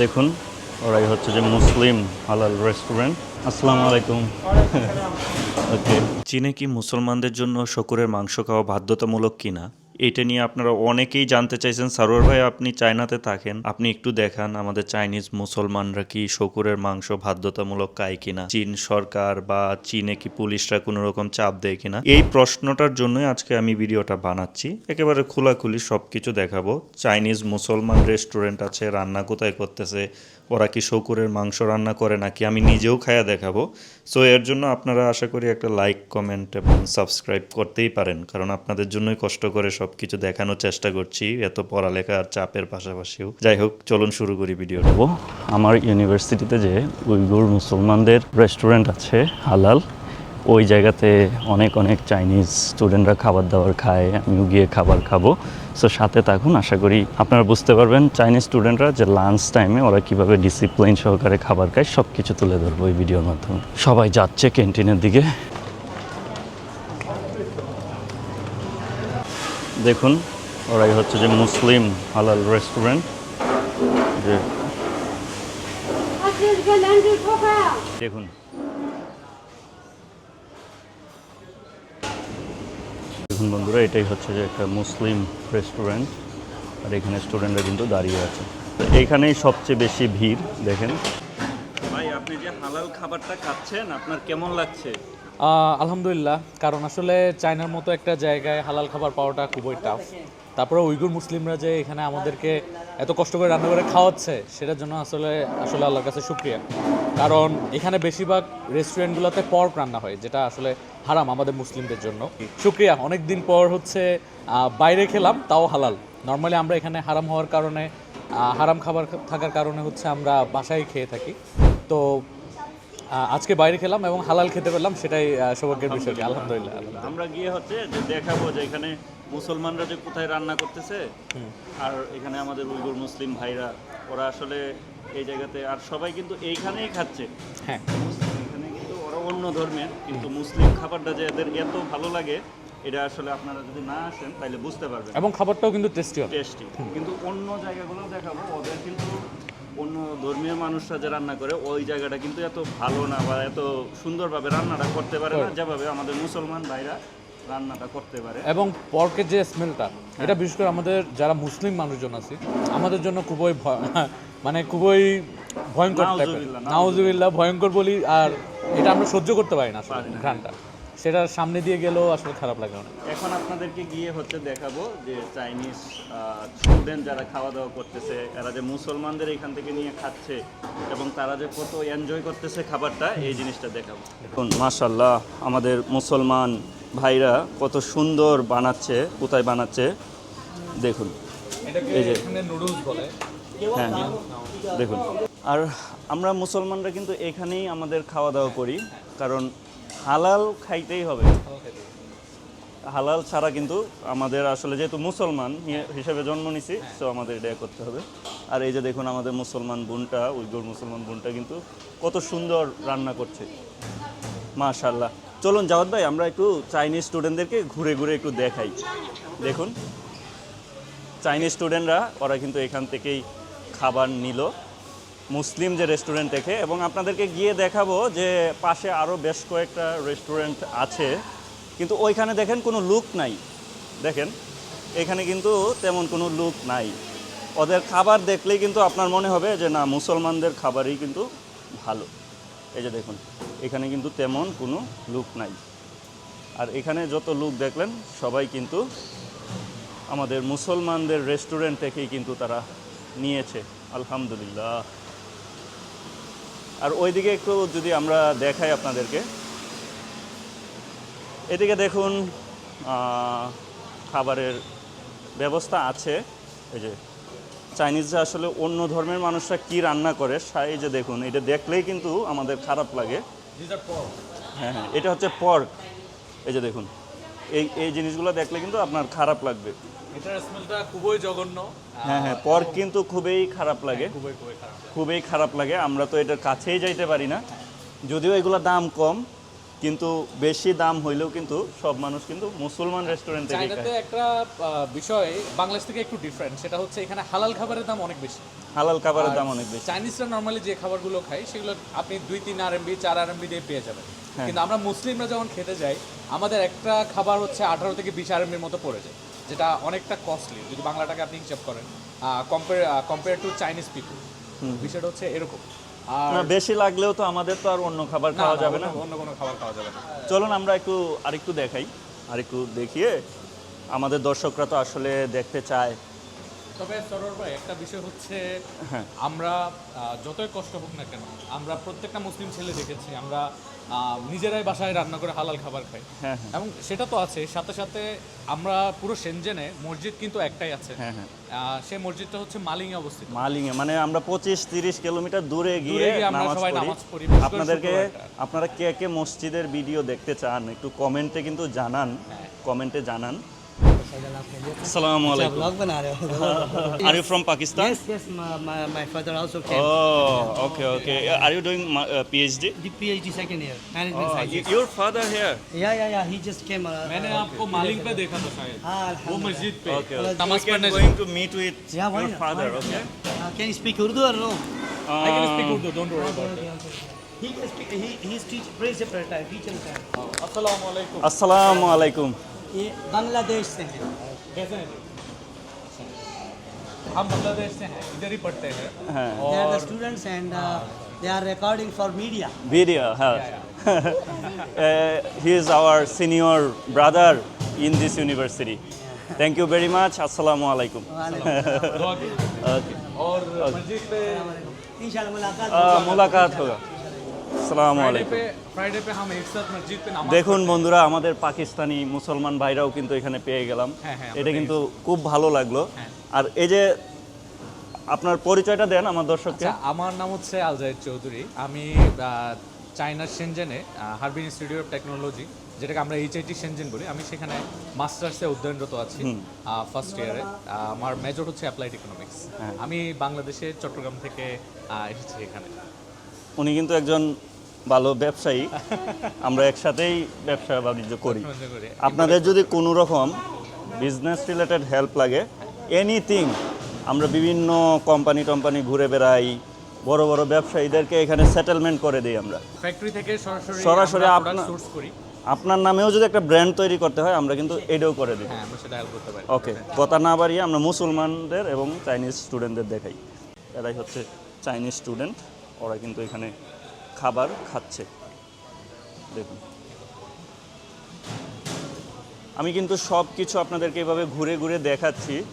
দেখুন ওরাই হচ্ছে যে মুসলিম হালাল রেস্টুরেন্ট আসসালামু আলাইকুম। ওকে চীনে কি মুসলমানদের জন্য শকুরের মাংস খাওয়া বাধ্যতামূলক কিনা? এটা নিয়ে আপনারা অনেকেই জানতে চাইছেন, সারোয়ার ভাই আপনি চায়নাতে থাকেন। আপনি একটু দেখান আমাদের চাইনিজ মুসলমানরা কি শকুরের মাংস বাধ্যতামূলক খায় কিনা? চীন সরকার বা চীনে কি পুলিশরা কোনো রকম চাপ দেয় কিনা? এই প্রশ্নটার জন্যই আজকে আমি ভিডিওটা বানাচ্ছি। একেবারে খোলাখুলি সব কিছু দেখাবো। চাইনিজ মুসলমান রেস্টুরেন্ট আছে, রান্না কোথায় করতেছে ওরা কি শকুরের মাংস রান্না করে নাকি আমি নিজেও খায়া দেখাবো। সো এর জন্য আপনারা আশা করি একটা লাইক কমেন্ট এবং সাবস্ক্রাইব করতেই পারেন, কারণ আপনাদের জন্যই কষ্ট করে সব কিছু দেখানোর চেষ্টা করছি, এত পড়ালেখা আর চাপের পাশাপাশিও। যাই হোক, চলুন শুরু করি ভিডিও দেব আমার ইউনিভার্সিটিতে যে উইগুর মুসলমানদের রেস্টুরেন্ট আছে, হালাল, ওই জায়গাতে অনেক অনেক চাইনিজ স্টুডেন্টরা খাবার দাবার খায়, আমিও গিয়ে খাবার খাব। সো সাথে থাকুন, আশা করি আপনারা বুঝতে পারবেন চাইনিজ স্টুডেন্টরা যে লাঞ্চ টাইমে ওরা কীভাবে ডিসিপ্লিন সহকারে খাবার খায় সব কিছু তুলে ধরবো এই ভিডিওর মাধ্যমে। সবাই যাচ্ছে ক্যান্টিনের দিকে। দেখুন, ওরাই হচ্ছে যে মুসলিম হালাল রেস্টুরেন্ট দেখুন। দেখুন বন্ধুরা এটাই হচ্ছে যে একটা মুসলিম রেস্টুরেন্ট আর এখানে স্টুডেন্টরা কিন্তু দাঁড়িয়ে আছে এখানেই সবচেয়ে বেশি ভিড় দেখেন। ভাই আপনি যে হালাল খাবারটা খাচ্ছেন আপনার কেমন লাগছে? আহ, আলহামদুলিল্লাহ কারণ আসলে চায়নার মতো একটা জায়গায় হালাল খাবার পাওয়াটা খুবই টাফ তারপরে উইগুর মুসলিমরা যে এখানে আমাদেরকে এত কষ্ট করে রান্না করে খাওয়াচ্ছে সেটার জন্য আসলে আসলে আল্লাহর কাছে শুক্রিয়া। কারণ এখানে বেশিরভাগ রেস্টুরেন্টগুলোতে পর্ক রান্না হয় যেটা আসলে হারাম আমাদের মুসলিমদের জন্য। শুক্রিয়া অনেক দিন পর হচ্ছে বাইরে খেলাম তাও হালাল। নর্মালি আমরা এখানে হারাম হওয়ার কারণে হারাম খাবার থাকার কারণে হচ্ছে আমরা বাসায় খেয়ে থাকি। তো আজকে বাইরে খেলাম এবং হালাল খেতে পেলাম সেটাই সৌভাগ্যের বিষয়। আলহামদুলিল্লাহ আলহামদুলিল্লাহ। আমরা গিয়ে হচ্ছে দেখাবো যে এখানে মুসলমানরা যে কোথায় রান্না করতেছে আর এখানে আমাদের উইগুর মুসলিম ভাইরা ওরা আসলে এই জায়গাতে আর সবাই কিন্তু এইখানেই খাচ্ছে। হ্যাঁ। এখানে কিন্তু ওরা অন্য ধর্মের কিন্তু মুসলিম খাবারটা যে এদের এত ভালো লাগে এটা আসলে আপনারা যদি না আসেন তাহলে বুঝতে পারবেন। এবং খাবারটাও কিন্তু টেস্টি হবে। টেস্টি কিন্তু অন্য জায়গাগুলো দেখাবো ওদের কিন্তু অন্য ধর্মীয় মানুষরা যে রান্না করে ওই জায়গাটা কিন্তু এত ভালো না বা এত সুন্দরভাবে রান্নাটা করতে পারে না যেভাবে আমাদের মুসলমান ভাইরা রান্নাটা করতে পারে। এবং পর্কের যে স্মেলটা এটা বিশেষ করে আমাদের যারা মুসলিম মানুষজন আছে আমাদের জন্য খুবই মানে খুবই ভয়ঙ্কর নাউজুবিল্লাহ, নাউজুবিল্লাহ ভয়ঙ্কর বলি আর এটা আমরা সহ্য করতে পারি না পারি না। ঘ্রাণটা। সেটার সামনে দিয়ে গেলেও আসলে খারাপ লাগে অনেক। এখন আপনাদেরকে গিয়ে হচ্ছে দেখাবো যে চাইনিজ স্টুডেন্ট যারা খাওয়া দাওয়া করতেছে এরা যে মুসলমানদের এখান থেকে নিয়ে খাচ্ছে এবং তারা যে কত এনজয় করতেছে খাবারটা এই জিনিসটা দেখাবো। এখন মাশাল্লাহ আমাদের মুসলমান ভাইরা কত সুন্দর বানাচ্ছে কোথায় বানাচ্ছে দেখুন। এই যে। হ্যাঁ হ্যাঁ দেখুন। আর আমরা মুসলমানরা কিন্তু এখানেই আমাদের খাওয়া দাওয়া করি কারণ হালাল খাইতেই হবে। হালাল ছাড়া কিন্তু আমাদের আসলে যেহেতু মুসলমান হিসেবে জন্ম নিছি তো আমাদের এটা করতে হবে। আর এই যে দেখুন আমাদের মুসলমান বোনটা উইগুর মুসলমান বোনটা কিন্তু কত সুন্দর রান্না করছে। মাশাল্লাহ চলুন জাওয়াত ভাই, আমরা একটু চাইনিজ স্টুডেন্টদেরকে ঘুরে ঘুরে একটু দেখাই। দেখুন চাইনিজ স্টুডেন্টরা ওরা কিন্তু এখান থেকেই খাবার নিল। মুসলিম যে রেস্টুরেন্ট থেকে, এবং আপনাদেরকে গিয়ে দেখাবো যে পাশে আরও বেশ কয়েকটা রেস্টুরেন্ট আছে। কিন্তু ওইখানে দেখেন কোনো লুক নাই। দেখেন, এখানে কিন্তু তেমন কোনো লুক নাই। ওদের খাবার দেখলেই কিন্তু আপনার মনে হবে যে না, মুসলমানদের খাবারই কিন্তু ভালো। এই যে দেখুন, এখানে কিন্তু তেমন কোনো লুক নাই। আর এখানে যত লুক দেখলেন, সবাই কিন্তু আমাদের মুসলমানদের রেস্টুরেন্ট থেকেই কিন্তু তারা নিয়েছে, আলহামদুলিল্লাহ। আর ওইদিকে একটু যদি আমরা দেখাই আপনাদেরকে, এদিকে দেখুন খাবারের ব্যবস্থা আছে। এই যে চাইনিজরা আসলে অন্য ধর্মের মানুষরা কি রান্না করে এই যে দেখুন এটা দেখলেই কিন্তু আমাদের খারাপ লাগে। হ্যাঁ হ্যাঁ এটা হচ্ছে পর্ক এই যে দেখুন এই এই জিনিসগুলো দেখলে কিন্তু আপনার খারাপ লাগবে। এটার স্মেলটা খুবই জঘন্য। হ্যাঁ হ্যাঁ পর্ক কিন্তু খুবই খারাপ লাগে। খুবই খুবই খারাপ খুবই খারাপ লাগে আমরা তো এটার কাছেই যাইতে পারি না। যদিও এগুলো দাম কম কিন্তু বেশি দাম হইলেও কিন্তু সব মানুষ কিন্তু মুসলমান রেস্টুরেন্ট থেকে একটা বিষয় বাংলাদেশ থেকে একটু ডিফারেন্ট সেটা হচ্ছে এখানে হালাল খাবারের দাম অনেক বেশি। হালাল খাবারের দাম অনেক বেশি। চাইনিজরা নর্মালি যে খাবারগুলো খায় সেগুলো আপনি দুই তিন আর এমবি চার আর এমবি দিয়ে পেয়ে যাবেন। হ্যাঁ। কিন্তু আমরা মুসলিমরা যখন খেতে যাই আমাদের একটা খাবার হচ্ছে আঠারো থেকে বিশ আর এমবির মতো পড়ে যায় যেটা অনেকটা কস্টলি যদি বাংলা টাকা আপনি হিসাব করেন compare compare to Chinese people বিষয়টা হচ্ছে এরকম। না বেশি লাগলেও তো আমাদের তো আর অন্য খাবার খাওয়া যাবে না। অন্য- অন্য কোনো খাবার খাওয়া যাবে না। চলুন আমরা একটু আরেকটু দেখাই আরেকটু দেখিয়ে। আমাদের দর্শকরা তো আসলে দেখতে চায় তবে সরোর ভাই একটা বিষয় হচ্ছে হ্যাঁ। আমরা যতই কষ্ট হোক না কেন আমরা প্রত্যেকটা মুসলিম ছেলে দেখেছি আমরা নিজেরাই বাসায় রান্না করে হালাল খাবার খাই। হ্যাঁ হ্যাঁ। এবং সেটা তো আছে সাথে সাথে আমরা পুরো সেনজেনে মসজিদ কিন্তু একটাই আছে। হ্যাঁ হ্যাঁ। আহ, মসজিদটা হচ্ছে মালিংয়ে অবস্থিত। মালিংয়ে মানে আমরা পঁচিশ তিরিশ কিলোমিটার দূরে গিয়ে নামাজ সবাই পড়ি। নামাজ পড়ি, আপনাদেরকে আপনারা কে কে মসজিদের ভিডিও দেখতে চান একটু কমেন্টে কিন্তু জানান। কমেন্টে জানান। Assalamu alaikum. Are you from Pakistan? Yes, yes. My, my, my father also came. Oh, okay, oh, okay. Are you doing my, uh, PhD? The PhD second year, management oh, science. Your father here? Yeah, yeah, yeah. He just came. I have seen you पे देखा था शायद. Okay. नमाज पढ़ने going to meet with yeah, your father, okay? Uh, can you speak Urdu or no? Uh, I can speak Urdu. Don't worry about it. Okay. He is teacher, principal, teacher. Assalamu alaikum. Assalamu alaikum. ये बांग्लादेश से हैं। कैसे हैं? हम बांग्लादेश से हैं इधर ही पढ़ते हैं। They are students and they are recording for media video he. Is our senior brother in this university thank you very much अस्सलाम वालेकुम ओके और मस्जिद पे इंशाल्लाह मुलाकात होगा। मुलाकात होगा। আসসালামু আলাইকুম দেখুন বন্ধুরা আমাদের পাকিস্তানি মুসলমান ভাইরাও কিন্তু এখানে পেয়ে গেলাম। হ্যাঁ, হ্যাঁ, এটা কিন্তু খুব ভালো লাগল। হ্যাঁ। আর এই যে আপনার পরিচয়টা দেন আমার দর্শককে। আচ্ছা, আমার নাম হচ্ছে আলজাহিদ চৌধুরী। আমি চায়নার সেনজেনে হারবিন ইনস্টিটিউট অফ টেকনোলজি যেটাকে আমরা এইচআইটি সেনজেন বলি। আমি সেখানে মাস্টার্সে অধ্যয়নরত আছি ফার্স্ট ইয়ারে আমার মেজর হচ্ছে অ্যাপ্লাইড ইকোনমিক্স আমি বাংলাদেশে চট্টগ্রাম থেকে এসেছি এখানে। উনি কিন্তু একজন ভালো ব্যবসায়ী আমরা একসাথেই ব্যবসা বাণিজ্য করি। আপনাদের যদি কোনো রকম বিজনেস রিলেটেড হেল্প লাগে এনিথিং আমরা বিভিন্ন কোম্পানি টম্পানি ঘুরে বেড়াই বড় বড় ব্যবসায়ীদেরকে এখানে সেটেলমেন্ট করে দিই আমরা। ফ্যাক্টরি থেকে সরাসরি সরাসরি আপনার- সোর্স করি। আপনার নামেও যদি একটা ব্র্যান্ড তৈরি করতে হয় আমরা কিন্তু এটাও করে দিই। হ্যাঁ ওকে কথা না বাড়িয়ে আমরা মুসলমানদের এবং চাইনিজ স্টুডেন্টদের দেখাই। এরাই হচ্ছে চাইনিজ স্টুডেন্ট ওরা কিন্তু এখানে খাবার খাচ্ছে। দেখুন। আমি কিন্তু সব কিছু আপনাদেরকে এভাবে ঘুরে ঘুরে দেখাচ্ছি।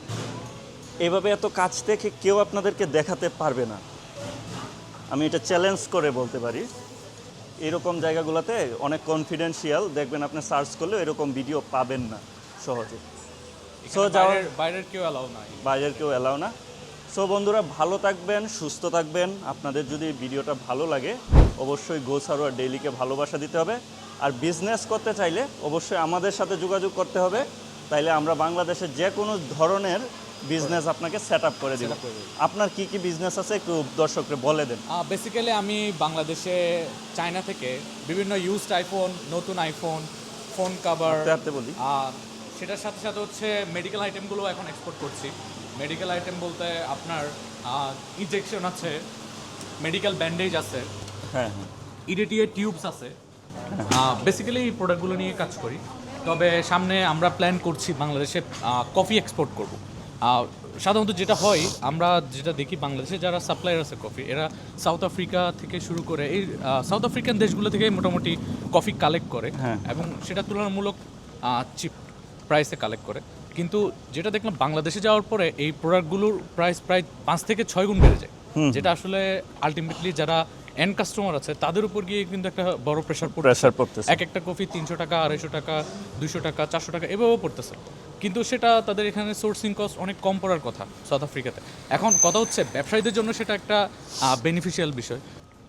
এভাবে এত কাছ থেকে কেউ আপনাদেরকে দেখাতে পারবে না। আমি এটা চ্যালেঞ্জ করে বলতে পারি। এরকম জায়গাগুলোতে অনেক কনফিডেন্সিয়াল দেখবেন আপনি সার্চ করলেও এরকম ভিডিও পাবেন না সহজে। So, যাওয়ার- বাইরের- কেউ অ্যালাউ নাই। বাইরের কেউ এলাও না। সো বন্ধুরা ভালো থাকবেন সুস্থ থাকবেন। আপনাদের যদি ভিডিওটা ভালো লাগে অবশ্যই গো সারোয়ার ডেইলিকে ভালোবাসা দিতে হবে। আর বিজনেস করতে চাইলে অবশ্যই আমাদের সাথে যোগাযোগ করতে হবে। তাইলে আমরা বাংলাদেশের যে কোনো ধরনের বিজনেস আপনাকে সেট আপ করে দিব। আপনার কি কি বিজনেস আছে একটু দর্শককে বলে দেন। বেসিক্যালি আমি বাংলাদেশে চায়না থেকে বিভিন্ন ইউজড আইফোন নতুন আইফোন ফোন কাভার বলি সেটার সাথে সাথে হচ্ছে মেডিকেল আইটেমগুলো এখন এক্সপোর্ট করছি। মেডিকেল আইটেম বলতে আপনার ইনজেকশন আছে মেডিকেল ব্যান্ডেজ আছে। হ্যাঁ হ্যাঁ। ইডিটিএ টিউবস আছে। বেসিক্যালি এই প্রোডাক্টগুলো নিয়ে কাজ করি। তবে সামনে আমরা প্ল্যান করছি বাংলাদেশে কফি এক্সপোর্ট করব। সাধারণত যেটা হয় আমরা যেটা দেখি বাংলাদেশে যারা সাপ্লায়ার আছে কফি এরা সাউথ আফ্রিকা থেকে শুরু করে এই সাউথ আফ্রিকান দেশগুলো থেকে মোটামুটি কফি কালেক্ট করে হ্যাঁ। এবং সেটা তুলনামূলক চিপ প্রাইসে কালেক্ট করে। কিন্তু যেটা দেখলাম বাংলাদেশে যাওয়ার পরে এই প্রোডাক্টগুলোর প্রাইস প্রায় পাঁচ থেকে ছয় গুণ বেড়ে যায়। যেটা আসলে আলটিমেটলি যারা এন্ড কাস্টমার আছে তাদের উপর গিয়ে কিন্তু একটা বড় প্রেশার প্রেশার পড়তেছে। এক একটা কফি তিনশো টাকা আড়াইশো টাকা দুইশো টাকা চারশো টাকা এভাবেও পড়তেছে। কিন্তু সেটা তাদের এখানে সোর্সিং কস্ট অনেক কম পড়ার কথা সাউথ আফ্রিকাতে এখন কথা হচ্ছে ব্যবসায়ীদের জন্য সেটা একটা বেনিফিশিয়াল বিষয়।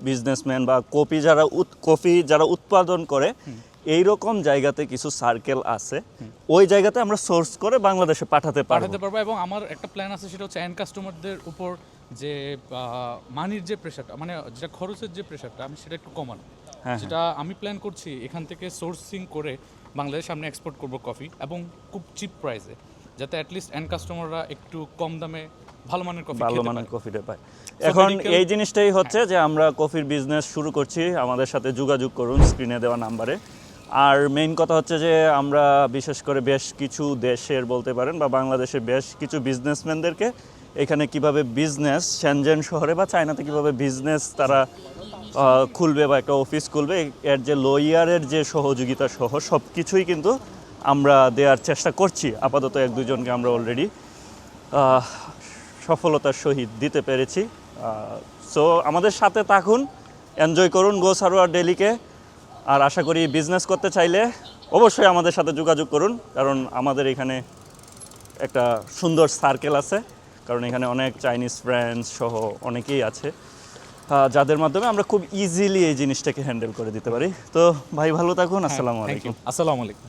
বিজনেসম্যান বা কফি যারা কফি যারা উৎপাদন করে এই রকম জায়গাতে কিছু সার্কেল আছে। ওই জায়গাতে আমরা সোর্স করে বাংলাদেশে পাঠাতে পাঠাতে পারব এবং আমার একটা প্ল্যান আছে সেটা হচ্ছে এন্ড কাস্টমারদের উপর যে মানির যে প্রেশারটা মানে যেটা খরচের যে প্রেশারটা আমি সেটা একটু কমানো। হ্যাঁ, যেটা আমি প্ল্যান করছি এখান থেকে সোর্সিং করে বাংলাদেশ সামনে এক্সপোর্ট করব কফি এবং খুব চিপ প্রাইসে যাতে অ্যাটলিস্ট এন্ড কাস্টমাররা একটু কম দামে ভালো মানের কফি ভালো মানের কফিটা পায়। এখন এই জিনিসটাই হচ্ছে যে আমরা কফির বিজনেস শুরু করছি আমাদের সাথে যোগাযোগ করুন স্ক্রিনে দেওয়া নাম্বারে। আর মেইন কথা হচ্ছে যে আমরা বিশেষ করে বেশ কিছু দেশের বলতে পারেন বা বাংলাদেশের বেশ কিছু বিজনেসম্যানদেরকে এখানে কীভাবে বিজনেস শ্যানজেন শহরে বা চায়নাতে কীভাবে বিজনেস তারা খুলবে বা একটা অফিস খুলবে, এর যে লয়ারের যে সহযোগিতা সহ সব কিছুই কিন্তু আমরা দেওয়ার চেষ্টা করছি। আপাতত এক দুজনকে আমরা অলরেডি সফলতার সহিত দিতে পেরেছি। সো আমাদের সাথে থাকুন এনজয় করুন গো সারোয়ার ডেলিকে আর আশা করি বিজনেস করতে চাইলে অবশ্যই আমাদের সাথে যোগাযোগ করুন, কারণ আমাদের এখানে একটা সুন্দর সার্কেল আছে। কারণ এখানে অনেক চাইনিজ ফ্রেন্ডস সহ অনেকেই আছে। যাদের মাধ্যমে আমরা খুব ইজিলি এই জিনিসটাকে হ্যান্ডেল করে দিতে পারি। তো ভাই ভালো থাকুন। আসসালামু আলাইকুম। আসসালামু আলাইকুম।